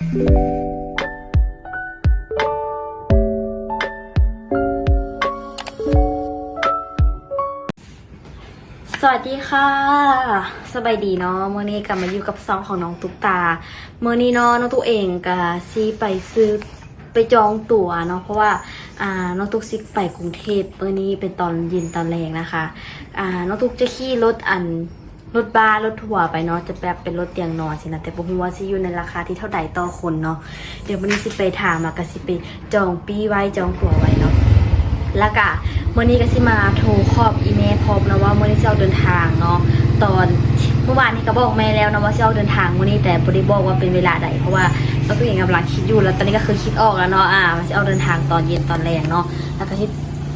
สวัสดีค่ะ สบายดีเนาะเมื่อนี้กลับมาอยู่กับซองของน้องตุ๊กตา เมื่อนี้เนาะน้องตุ๊กเองกับซีไปซื้อไปจองตั๋วเนาะเพราะว่าอ่าน้องตุ๊กซิไปกรุงเทพเมื่อนี้เป็นตอนเย็นตอนแรงนะคะอ่าน้องตุ๊กจะขี่รถอัน รถบ้ารถทัวร์ไปเนาะจะแบบเป็นรถเตียงนอนสินะแต่ผมว่าซิอยู่ในราคาที่เท่าใดต่อคนเนาะเดี๋ยววันนี้ซิไปถามมากับซิไปจองปีไว้จองตั๋วไว้เนาะแล้วก็มื่อนี้ก็สิมาโทรครอบอีเมลพร้อมนะว่ามื่อนี้จะเอาเดินทางเนาะตอนเมื่อวานนี้ก็บอกแม่แล้วนะว่าจะเอาเดินทางมื่อนี้แต่บ่ได้บอกว่าเป็นเวลาใดเพราะว่าเราตัวเองกำลังคิดอยู่แล้วตอนนี้ก็คือคิดออกแล้วเนาะอ่ามันจะเอาเดินทางตอนเย็นตอนแรงเนาะแล้วก็ที่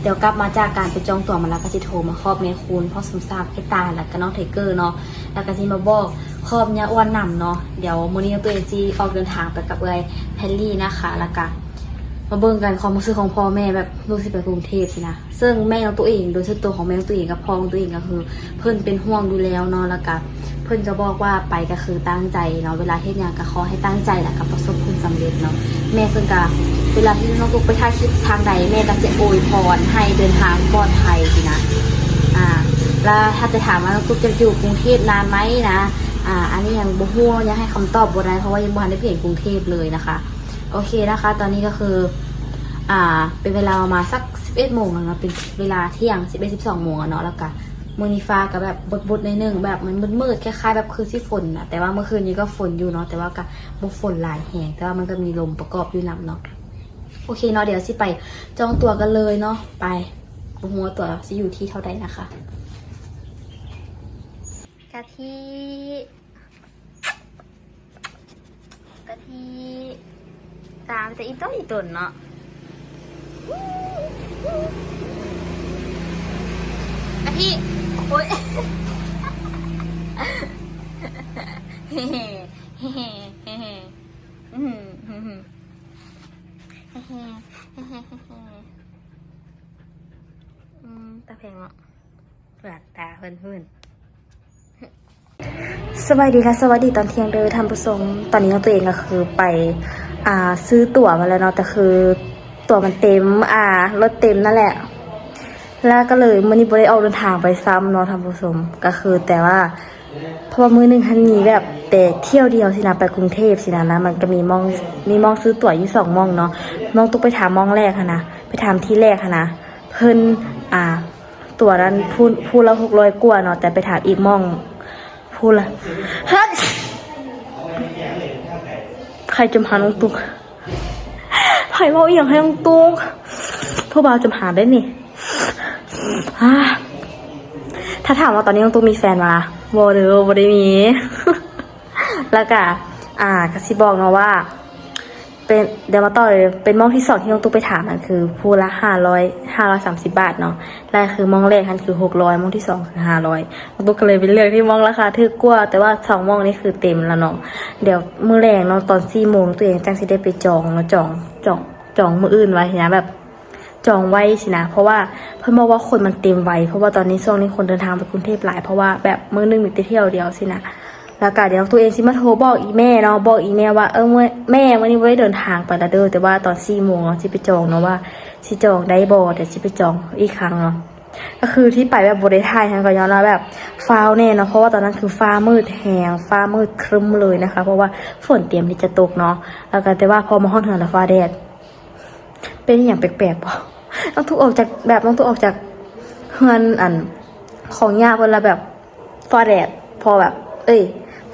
เดี๋ยวกลับมาจากการไปจองตั๋วมาแล้วก็จะโทรมาครอบเมคูณพ่อสมศักดิ์ให้ตาแล้วก็น้องไทเกอร์เนาะแล้วก็จะมาบอกครอบเนี่ยอ้วนนำเนาะเดี๋ยวโมื่อนี้ตัวเองจีออกเดินทางไปกับเอ้ยแพลลี่นะคะแล้วก็มาเบิ่งกันความรู้สึกของพ่อแม่แบบลูกสิไปกรุงเทพสินะซึ่งแม่ของตัวเองโดยส่วนตัวของแม่ของตัวเองกับพ่อของตัวเองก็คือ เพิ่นเป็นห่วงดูแล้วเนาะแล้วก็ เพิ่นก็บอกว่าไปก็คือตั้งใจเนาะเวลาเฮ็ดงานก็ขอให้ตั้งใจแหละกับประสบผลสำเร็จเนาะแม่เพิ่นก็เวลาที่น้องตุ๊กไปถ่ายคลิปทางใดแม่ก็จะอวยพรให้เดินทางปลอดภัยสินะอ่าแล้วถ้าจะถามว่าน้องตุ๊กจะอยู่กรุงเทพนานไหมนะอ่าอันนี้ยังบ่ฮู้ยังให้คำตอบบ่ได้เพราะว่ายังบ่ทันได้เปลี่ยนกรุงเทพเลยนะคะ โอเคนะคะ ตอนนี้ก็คืออ่าเป็นเวลาประมาณสัก11โมงแล้วเนาะเป็นเวลาเที่ยง11 12โมงเนาะแล้วก็ มือนีฟ้าก็แบบบดๆในหนึ่งแบบมันมืดๆคล้ายๆแบบคือที่ฝนนะแต่ว่าเมื่อคืนนี้ก็ฝนอยู่เนาะแต่ว่าก็บ่ฝนหลายแหงแต่ว่ามันก็มีลมประกอบอยู่นำเนาะโอเคเนาะเดี๋ยวสิไปจองตั๋วกันเลยเนาะไปบ่ฮู้ว่าตั๋วสิอยู่ที่เท่าใดนะคะกะทิกะทิตามแต่อีต้นอีต้นเนาะกะทิ โอ๊ยเฮ้เฮ้เฮ้เฮ้เฮ้อืมอืมอืมเฮ้เฮ้เฮ้เฮ้เฮ้อืมตาเพลงเนาะเปลือกตาเพื่อนเพื่อนสวัสดีค่ะสวัสดีตอนเที่ยงเด้อท่านผู้ชมตอนนี้ตัวเองก็คือไปอ่าซื้อตั๋วมาแล้วเนาะแต่คือตั๋วมันเต็มอ่ารถเต็มนั่นแหละ แล้วก็เลยมื่อนี้บได้ออกเดินทางไปซ้ำเนาะท่านผู้ชมก็คือแต่ว่าเพราะว่ามือหนึ่งทันมีแบบแต่เที่ยวเดียวสินะไปกรุงเทพสินะนะมันก็มีมองมีมองซื้อตั๋วอยู่สองมองเนาะมองต้องไปถามมองแรกค่ะนะไปถามที่แรกค่ะนะเพิ่นอ่าตั๋วนั้นพูดพูดละหกร้อยกว่าเนาะแต่ไปถามอีกมองพูดละฮัทใครจะมาน้องตุ๊กใครเว่าอหย่างให้น้องตุ๊กผู้บ่าวจะหาได้นี่ ถ้าถามว่าตอนนี้น้องตุ๊กมีแฟนมาโบเดอโบได้มี แล้วก็อ่ากสิบอกเนาะว่า เป็นเดี๋ยวมาต่อเลยเป็นมองที่สองที่น้องตุ๊กไปถามมันคือผู้ละห้าร้อยห้าร้อยสามสิบาทเนาะแรกคือมองแรกนันคือหกร้อยมองที่สองคือห้าร้อยน้องตุ๊กก็เลยไปเลือกที่มองราคาถูกกว่า แต่ว่าสองมองนี่คือเต็มแล้วเนาะเดี๋ยวมื้อแรงเนาะตอนสี่โมงตัวเองจังสิได้ไปจองเนาะจองจองจองมืออื่นไว้นะแบบ จองไว้สินะ เพราะว่าเพิ่อนบอกว่าคนมันเต็มไวเพราะว่าตอนนี้ช่วงนี้คนเดินทางไปกรุงเทพหลายเพราะว่าแบบมื้อนึงมีแต่เที่ยวเดียวสินะแล้วก็เดี๋ยวตัวเองสิมาโทรบอกอีแม่เนาะบอกอีแม่ว่าเออเมื่อแม่วันนี้ไว้เดินทางไปและเด้อแต่ว่าตอนสี่โมงเนาะสิไปจองเนาะว่าสิจองได้บ่เดี๋ยวสิไปจองอีกครั้งเนาะก็คือที่ไปแบบบริทยทั้งก็ย้อนว่าแบบฟ้าแน่เนาะเพราะว่าตอนนั้นคือฟ้ามืดแหงฟ้ามืดครึ้มเลยนะคะ เพราะว่าฝนเตรียมที่จะตกเนาะแล้วก็แต่ว่าพอมาห้องเถื่อนแล้วฟ้าแดดเป็นอย่างแปลกๆป่ะ ต้องถูกออกจากแบบต้องถูกออกจากเฮือนอันของยาเวลาแบบฟ้าแดดพอแบบ เอ้ย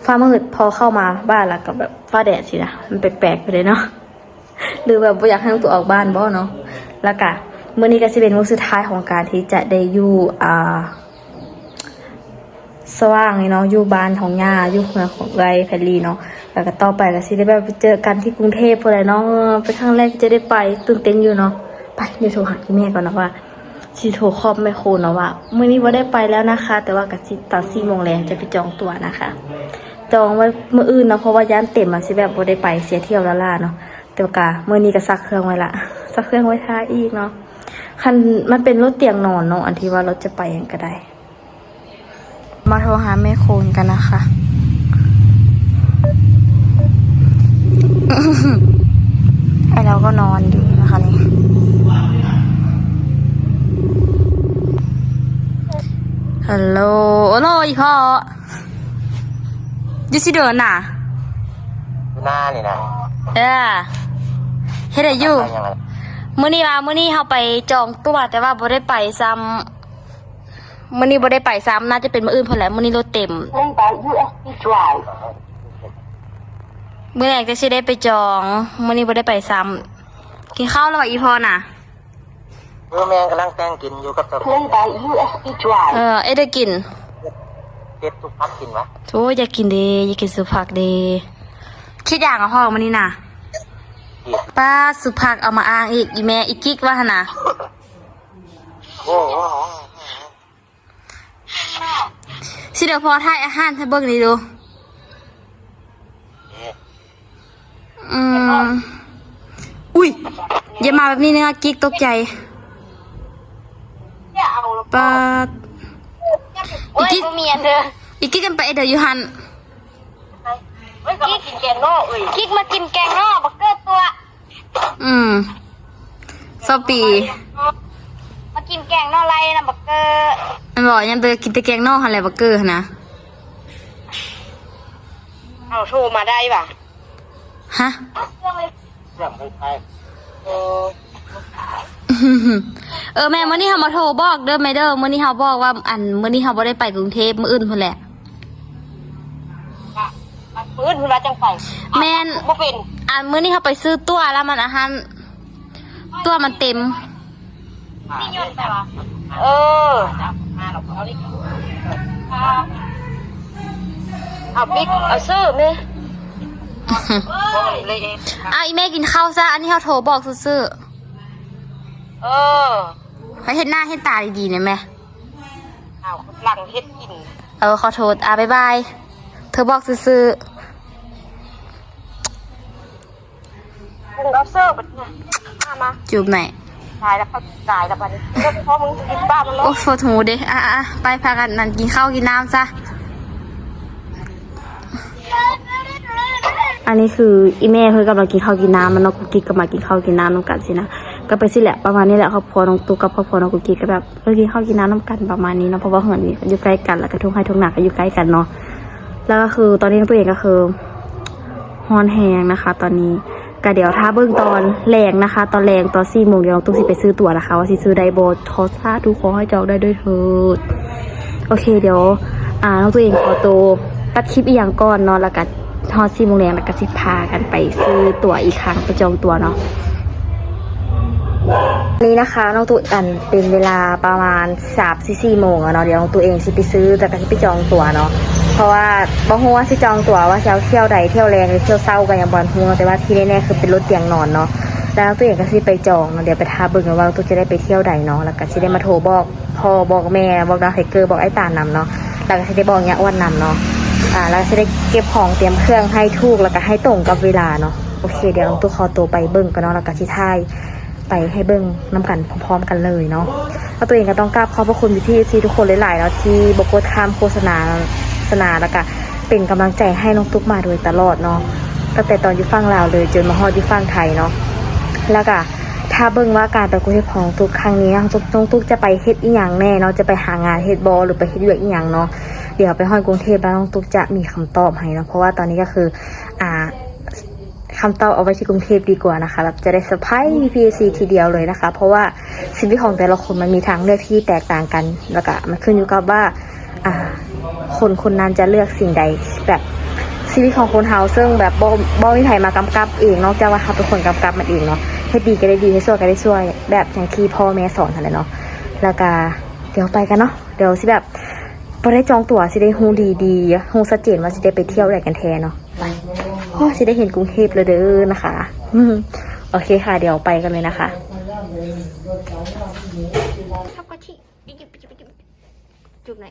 ฟ้ามืดพอเข้ามาบ้านแล้วก็แบบฟ้าแดดสินะมันแปลกๆไปเลยเนาะหรือแบบอยากให้ต้องตัวออกบ้านบ่เนาะแล้วก็มื้อนี้ก็สิเป็นมื้อสุดท้ายของการที่จะได้อยู่อ่าสว่างเนาะอยู่บ้านของย่าอยู่เมืองของไรแพรลีเนาะแล้วก็ต่อไปก็สิได้แบบไปเจอกันที่กรุงเทพพออะไรเนาะเออเป็นครั้งแรกที่จะได้ไปตื่นเต้นอยู่เนาะ ไปเดี๋ยวโทรหาที่แม่ก่อนนะว่าสิโทรครอบแม่โคนะว่าเมื้อนี้ว่าได้ไปแล้วนะคะ แต่ว่าก็สิตอน4โมงแล้วจะไปจองตั๋วนะคะ จองไว้มื้ออื่นเนาะเพราะว่าย่านเต็มอะสิแบบบ่าได้ไปเสียเที่ยวละล่าเนาะแต่ว่าก็มื้อนี้ก็ซักเครื่องไว้ละซักเครื่องไว้ท่าอีกเนาะคันมันเป็นรถเตียงนอนเนาะอันที่ว่ารถจะไปยังก็ได้ มาโทรหาแม่โคนกันนะคะแล้วก็นอนอยู่ ฮัลโหลโอ้โหอีพ่ออยูสิเดินน่ะหน้านี่นะเออเฮ็ดได้อยู่ไปยังไงมื้อนี้ว่ามื้อนี้เฮาไปจองตั๋วแต่ว่าบ่ได้ไปซ้ำมื้อนี้บ่ได้ไปซ้ำน่าจะเป็นมื้ออื่นพุ่นแหละมื้อนี้รถเต็ม Play by USB Drive. มื้อแรกจะสิได้ไปจองมื้อนี้บ่ได้ไปซ้ำกินข้าวแล้วบ่อีพ่อน่ะ เออแมงกำลังแต่งกินอยู่กับตัว Play by USB เอ Drive. อเอ้ยได้กินเก็บทุกพักกินวะโอ้ยอยากกินเดอยากกินสุผักเดคิดอย่างอะพ่อมื้อนี้น่ะกินป้าสุผักเอามาอ้างอีกอีแม่อีกิ๊กว่าหั่นน่ะโอ้โหสิเดี๋ยวพอถ่ายอาหารให้เบิ่งนี่ดูอืมอุ้ยอย่ามาแบบนี้นะกิ๊กตกใจ ปาดอีกิ๊กเมียนเด้ออีกิ๊กกันไปเดี๋ยวอยู่หันกิ๊กกินแกงนอกเอ้ยกิ๊กมากินแกงนอกบักเกอร์ตัว อืมซอปีมากินแกงนอกไรนะบักเกอร์มันบอกยังเตอกินแต่แกงนอกหันแหละบักเกอร์หั่นนะเอาโทรมาได้ป่ะฮะ เรื่องไม่ไปเออ เออแม่มื้อนี้เฮามาโทรบอกเด้อแม่เด้อมื้อนี้เฮาบอกว่าอันมื้อนี้เฮาบ่ได้ไปกรุงเทพมื้ออื่นพุ่นแหละพื้นเวลาจังไปแม่นบ่เป็นอันมื้อนี้เขาไปซื้อตั๋วแล้วมันอาหารตั๋วมันเต็มเออเอาบิ๊กเอาซื้อไหมเลยเองอ้าวอีแม่กินข้าวซะอันนี้เขาโทรบอกซื่อ เออๆให้เห็นหน้าเห็นตาดีๆเนี่ยแม่เอาหลังเฮ็ดกิน เออขอโทษอะบ๊ายบาย เธอบอกซื่อมึงเอาเสื้อบัดเนี่ยมามาๆจูบไหนอยตายแล้วเขาตายแล้วบัดนี้เรื่องเพราะมึงกินบ้ามันแล้วโอ้โฟทูเด้อะอะไปพากันนั่นกินข้าวกินน้ำซะ อันนี้คืออีแม่เพื่อนกำลังกินข้าวกินน้ำมันน้องกุ๊กกิ๊กก็มากินข้าวกินน้ำน้ำกันสินะ ก็ไปสิแหละประมาณนี้แหละครอบครัวน้องตุ๊กกับครอบครัวน้องกุ๊กกิ๊กก็แบบเออกินข้าวกินน้ำน้ำกันประมาณนี้เนาะเพราะว่าเหินนี่อยู่ใกล้กันแล้วก็ทุ่งไห้ทุ่งนาก็อยู่ใกล้กันเนาะแล้วก็คือตอนนี้ตัวเองก็คือฮอนแหงนะคะ ตอนนี้ก็เดี๋ยวถ้าเบิ่งตอนแรงนะคะ ตอนแรงตอนสี่โมงเดี๋ยวน้องตุ๊กสิไปซื้อตั๋วนะคะ ว่าสิซื้อไดโบทอซ่าทุกขอให้จองได้ด้วยเถิดโอเคเดี๋ยวอ่าน้องตัวเองขอตัวตัดคลิปอีกอย่างก่อนเนาะแล้วก็ทอดสี่โมงแรงแล้วก็สิพากันไปซื้อตั๋วอีกครั้งไปจองตั๋วเนาะ นี่นะคะน้องตัวอันเป็นเวลาประมาณสามสี่สี่โมงอะเนาะเดี๋ยวน้องตัวเองสิไปซื้อแต่ก็สิไปจองตั๋วเนาะเพราะว่าบ่ฮู้ว่าสิจองตั๋วว่าจะเอาเที่ยวใดเที่ยวแรงหรือเที่ยวเศร้ากันอย่างบอลฮู้แต่ว่าที่แน่ๆคือเป็นรถเตียงนอนเนาะแล้วน้องตัวเองก็สิไปจองเนาะเดี๋ยวไปทาเบิ่งว่าน้องตัวจะได้ไปเที่ยวใดเนาะแล้วก็สิได้มาโทรบอกพ่อบอกแม่บอกดาวไทเกอร์บอกไอ้ตานำเนาะแล้วก็สิได้บอกเนี้ยอ้วนนำเนาะอ่าแล้วสิได้เก็บของเตรียมเครื่องให้ถูกแล้วก็ให้ตรงกับเวลาเนาะโอเคเดี๋ยวน้องตัวขอตัวไปเบิ่งกันเนาะแล้วก็สิทาย ไปให้เบิ้งน้ำกันพร้อมๆกันเลยเนาะแล้วตัวเองก็ต้องกราบขอบพระคุณพี่ที่ทุกคนหลายๆแล้วที่บกดข้ามโฆษณาโฆษณาแล้วก็เป็นกำลังใจให้น้องตุ๊กมาโดยตลอดเนาะตั้งแต่ตอนอยู่ฟังลาวเลยจนมาฮอดที่ฟังไทยเนาะแล้วก็ถ้าเบิ้งว่าการไปกรุงเทพของตุ๊กครั้งนี้น้องตุ๊กน้องตุ๊กจะไปเฮ็ดอีหยังแน่เนาะจะไปหางานเฮ็ดบอหรือไปเฮ็ดเวียกอีหยังเนาะเดี๋ยวไปฮอดกรุงเทพแล้วน้องตุ๊กจะมีคำตอบให้เนาะเพราะว่าตอนนี้ก็คืออ่า คำตอบเอาไว้ที่กรุงเทพดีกว่านะคะแบบจะได้เซอร์ไพรส์ PAC ทีเดียวเลยนะคะ เพราะว่าชีวิตของแต่ละคนมันมีทางเลือกที่แตกต่างกัน แล้วก็มันขึ้นอยู่กับว่าอ่าคนคนนั้นจะเลือกสิ่งใดแบบชีวิตของคนเฮาซึ่งแบบบ่บ่มีใครมากำกับเองนอกจากว่าเขาเป็นคนกำกับมันเองเนาะให้ดีก็ได้ดีให้ชั่วก็ได้ชั่วแบบอย่างที่พ่อแม่สอนนั่นแหละเนาะแล้วก็เดี๋ยวไปกันเนาะเดี๋ยวสิแบบพอได้จองตั๋วสิได้ฮู้ดีๆฮู้ชัดเจนว่าสิได้ไปเที่ยวอะไรกันแท้เนาะไปโอ้ สิได้เห็นกรุงเทพเลยเด้อนะคะอืมโอเคค่ะ เดี๋ยวไปกันเลยนะคะทับกะทิจุบไหน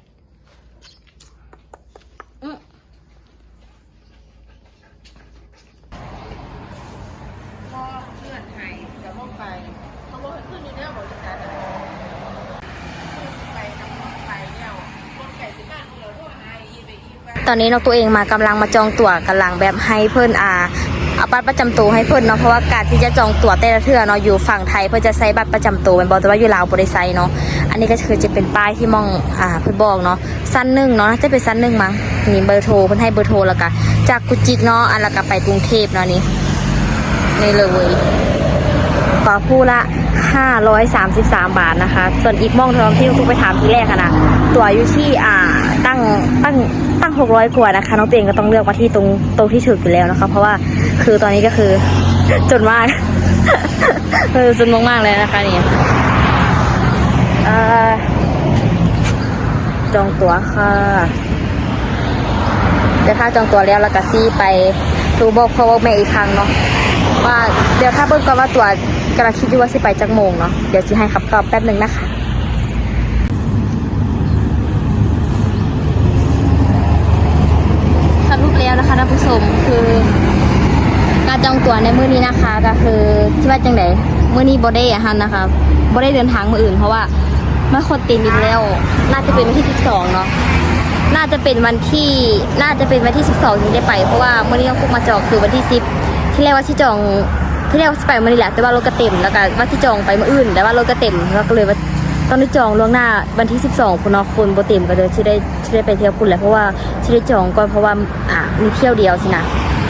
ตอนนี้น้องตัวเองมากำลังมาจองตั๋วกำลังแบบให้เพื่อนอาเอาบัตรประจำตัวให้เพิ่นเนาะเพราะว่าการที่จะจองตั๋วแต่ละเทื่อเนาะอยู่ฝั่งไทยเพื่อจะใช้บัตรประจำตัวแมันบอกแต่ว่าอยู่ลาวบ่ได้ใช้เนาะอันนี้ก็คือจะเป็นป้ายที่มองอ่าเพิ่นบอกเนาะสั้นหนึ่งเนาะจะเป็นสั้นหนึ่งมั้งนี่เบอร์โทรเพิ่นให้เบอร์โทรแล้วก็จากกุจิกเนาะอันแล้วก็ไปกรุงเทพเนาะนี่นี่เลยต่อผู้ละ 533 บาทนะคะ ส่วนอีกมองทองที่ทุกไปถามทีแรกอะนะตั๋วอยู่ที่อ่าตั้งตั้ง 600 กว่านะคะ น้องเตียงก็ต้องเลือกมาที่ตรงตรงที่ถูกอยู่แล้วนะคะ เพราะว่าคือตอนนี้ก็คือจนมากเออจนมากๆเลยนะคะนี่จองตั๋วค่ะเดี๋ยวถ้าจองตั๋วแล้วแล้วก็ซี่ไปดูบอกพ่อบอกแม่อีกครั้งเนาะว่าเดี๋ยวถ้าเบิ่งก่อนว่าตั๋วกำลังคิดอยู่ว่าสิไปจักโมงเนาะเดี๋ยวสิให้คำตอบแป๊บหนึ่งนะคะ สรุปแล้วนะคะ ท่านผู้ชมคือการจองตั๋วในมื้อนี้นะคะ ก็คือที่ว่าจังไดมื้อนี้บ่ได้อะฮันนะคะบ่ได้เดินทางมื้ออื่นเพราะว่ามันคนตีนอีกแล้ว น่าจะเป็นวันที่ 12 เนาะน่าจะเป็นวันที่น่าจะเป็นวันที่ 12ที่ได้ไป เพราะว่ามื้อนี้ต้องคุกมาจองคือวันที่ 10 ที่แรกว่าที่จองที่แรกว่าสิไปมื้อนี้แหละแต่ว่ารถก็เต็มแล้วก็ว่าที่จองไปมื้ออื่น แต่ว่ารถก็เต็มแล้วก็เลยว่าต้องได้จองล่วงหน้าวันที่ 12คุณนาะคนโบเต็มก็เลยที่ได้ที่ได้ไปเที่ยวคุณแหละเพราะว่าที่ได้จองก่อนเพราะว่าอ่า มีเที่ยวเดียวสินะ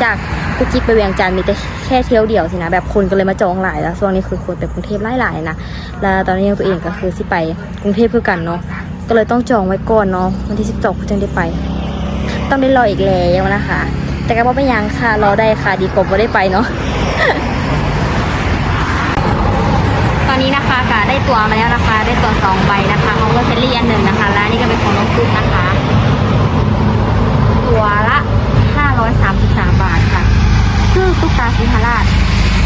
จากกุจิกไปเวียงจันทร์มีแต่แค่เที่ยวเดียวสินะแบบคนก็เลยมาจองหลายแล้วช่วงนี้คือคนไปกรุงเทพหลายๆนะแล้วตอนนี้ตัวเองก็คือสิไปกรุงเทพเพื่อกันเนาะก็เลยต้องจองไว้ก่อนเนาะวันที่12จึงได้ไป ต้องได้รออีกแล้วนะคะ แต่ก็บ่เป็นหยังค่ะรอได้ค่ะดีกว่าบ่ได้ไปเนาะตอนนี้นะคะก็ได้ตัวมาแล้วนะคะ ได้ตัวสองใบนะคะของเวอร์เทลลี่อันหนึ่งนะคะ และนนี่ก็เป็นของน้องตุ๊กนะคะ ตัวละ 533 บาทค่ะ ชื่อตุ๊กตาสิงหราช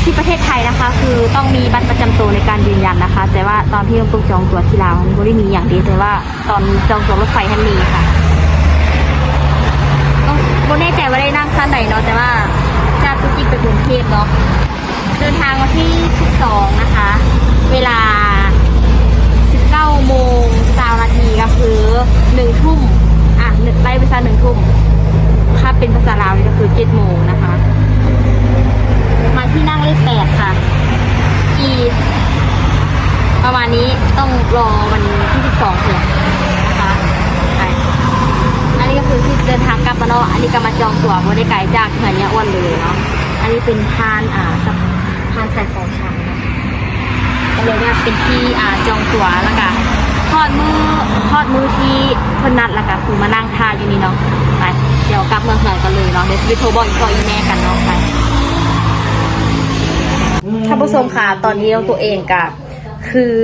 ที่ประเทศไทยนะคะ คือต้องมีบัตรประจำตัวในการยืนยันนะคะ แต่ว่าตอนที่น้องตุ๊กจองตัวที่ลาวมันไม่ได้มีอย่างดีแต่ว่าตอนจองตัวรถไฟท่านมีค่ะต้องไม่แน่ใจว่าได้นั่งขั้นไหนเนาะแต่ว่าจากกุจิกไปกรุงเทพเนาะเดินทางวันที่ 12 นะคะ เวลา 19โมง9นาทีก็คือ1ทุ่มอะหนึ่งไล่ไปซะ1ทุ่ม ถ้าเป็นภาษาลาวนี่ก็คือ 7 โมงนะคะ มาที่นั่งเลข8ค่ะ อีประมาณนี้ต้องรอวันที่ 12ถึงนะคะไปอันนี้ก็คือที่เดินทางกลับมาเนาะ อันนี้ ก็มาจองตั๋วบริไกลจากเหือนยะอ้วนเลยเนาะ อันนี้เป็นทานอ่าสะพานขายของชำนะก็เลยเนี่ยเป็นที่อ่าจองตั๋วแล้วก็ทอดมือทอดมือที่เพิ่นนัดแล้วก็คือมานั่งทานอยู่นี่เนาะไปเดี๋ยวกลับเมืองเหือนกันเลยเนาะเดี๋ยวไปโทรบอกอีกพ่ออีแม่กันเนาะไปท่านผู้ชมค่ะตอนนี้น้องตัวเองกับคือ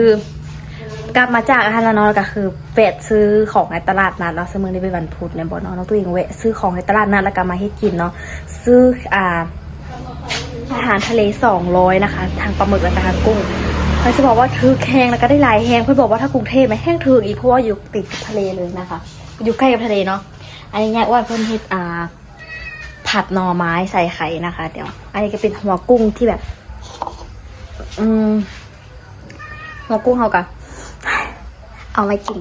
กลับมาจากอาหารแล้วเนาะก็คือแวะซื้อของในตลาดนัดเนาะสมมติในเป็นวันพุธเนี่ยบอกเนาะน้องตัวเองแวะซื้อของในตลาดนัดแล้วก็มาให้กินเนาะซื้ออ่าอาหารทะเลสองร้อยนะคะ ทางปลาหมึกและทางกุ้งเขาจะบอกว่าถือแห้งแล้วก็ได้ลายแห้งเพื่อบอกว่าถ้ากรุงเทพไหมแห้งถืออีกเพราะว่าอยู่ติดทะเลเลยนะคะ อยู่ใกล้กับทะเลเนาะอันนี้เนี่ยว่าเพิ่นเฮ็ดอ่าผัดหน่อไม้ใส่ไข่นะคะ เดี๋ยว อันนี้ก็เป็นหัวกุ้งที่แบบ อืมหัวกุ้งเขากะ เอาไว้กิน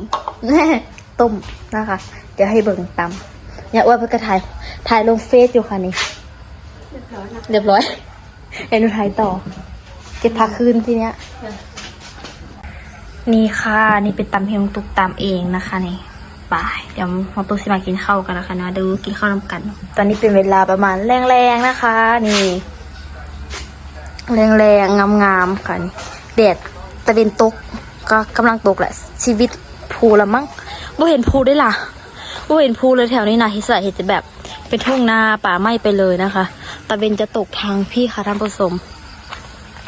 ต้มนะคะ เดี๋ยวให้เบิ่งตำเนี่ยอ้วนเพื่อกระถ่ายถ่ายลงเฟซอยู่ค่ะนี่เรียบร้อยเอ็นดูถ่ายต่อ เก็บพักคืนทีเนี้ย นี่ค่ะนี่เป็นตำเฮงตุกตำเองนะคะนี่บายเดี๋ยวมาตุกสิมากินข้าวกันนะคะนะดูกินข้าวนำกัน ตอนนี้เป็นเวลาประมาณแรงๆนะคะ นี่แรงๆงามๆค่ะนี่แดดตะเวนตก ก็กำลังตกแหละ ชีวิตภูละมั้งบ่เห็นภูได้วยล่ะบ่เห็นภูเลยแถวนี้นะฮิสระเห็นจะแบบเป็นทุ่งนาป่าไม้ไปเลยนะคะตะเวนจะตกทางพี่ค่ะท่านผู้ชม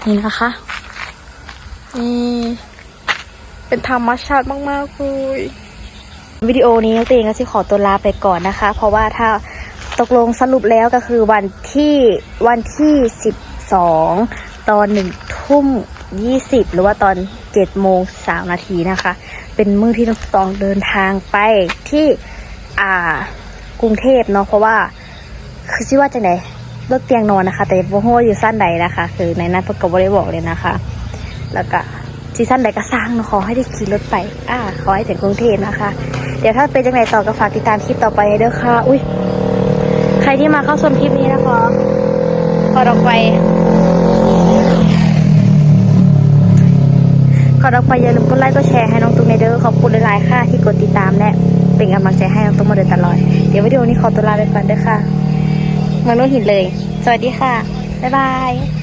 นี่นะคะนี่เป็นธรรมชาติมากๆเลยวิดีโอนี้น้องเตงก็จะขอตัวลาไปก่อนนะคะ เพราะว่าถ้าตกลงสรุปแล้วก็คือวันที่วันที่สิบสองตอนหนึ่งทุ่ม ยี่สิบหรือว่าตอนเจ็ดโมงสามนาทีนะคะ เป็นมื้อที่น้องตองเดินทางไปที่อ่ากรุงเทพเนาะเพราะว่าคือชื่อว่าจังไหนรถเตียงนอนนะคะ แต่บ่ฮู้ว่าอยู่สั้นใดนะคะ คือในนั้นเพิ่นก็บ่ได้บอกเลยนะคะ แล้วก็ซีซั่นใดก็สร้างเนาะขอให้ได้ขี่รถไป อ่าขอให้ถึงกรุงเทพนะคะ เดี๋ยวถ้าเป็นจังไหนต่อก็ฝากติดตามคลิปต่อไปเด้อค่ะ อุ้ยใครที่มาเข้าชมคลิปนี้นะคะขอออกไป ขอดอกไปอย่าลืมกดไลค์กดแชร์ให้น้องตุ๊กในเด้อขอบคุณหลายๆค่ะที่กดติดตามและเป็นกำลังใจให้น้องตุ๊กมาโดยตลอด เดี๋ยววิดีโอนี้ขอตัวลาไปก่อนเด้อค่ะมาโนหินเลย สวัสดีค่ะ บ๊ายบาย